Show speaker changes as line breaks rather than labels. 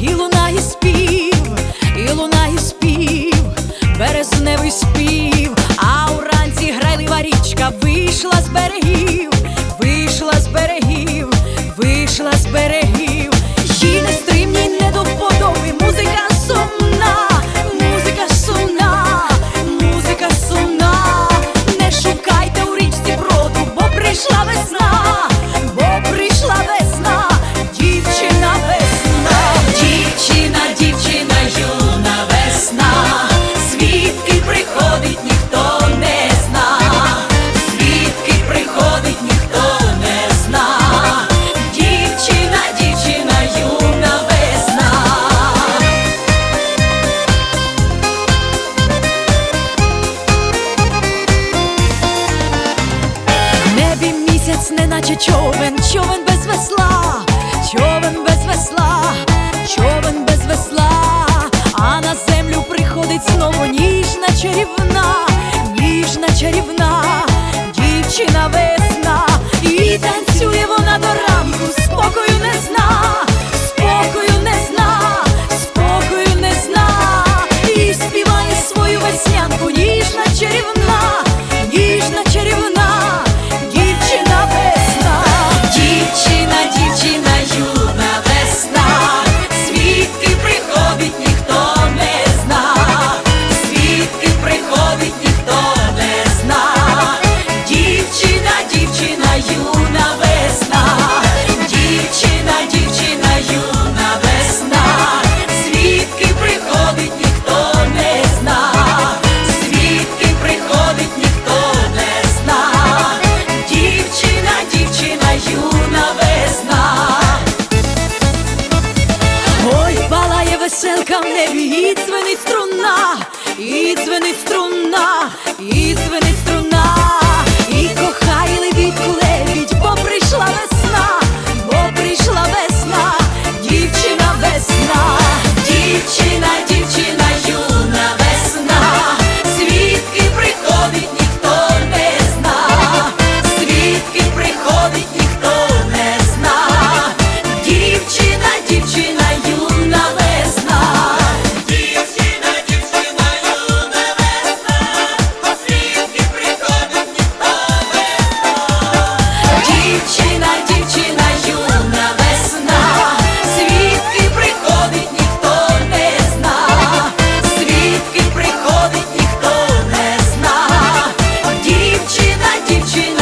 і лунає спів, і лунає спів, березневий спів, а уранці грайлива річка вийшла з берегів, вийшла з берегів, вийшла з берегів. наче човен, човен без весла, човен без весла. ніхто не зна. Дівчина, дівчина, юна весна, дівчина, дівчина, юна весна, по приходить, ніхто не. Дівчина, дівчина, юна весна, свідки приходить, ніхто не зна, свідки приходить, ніхто не зна. Дівчина, дівчина.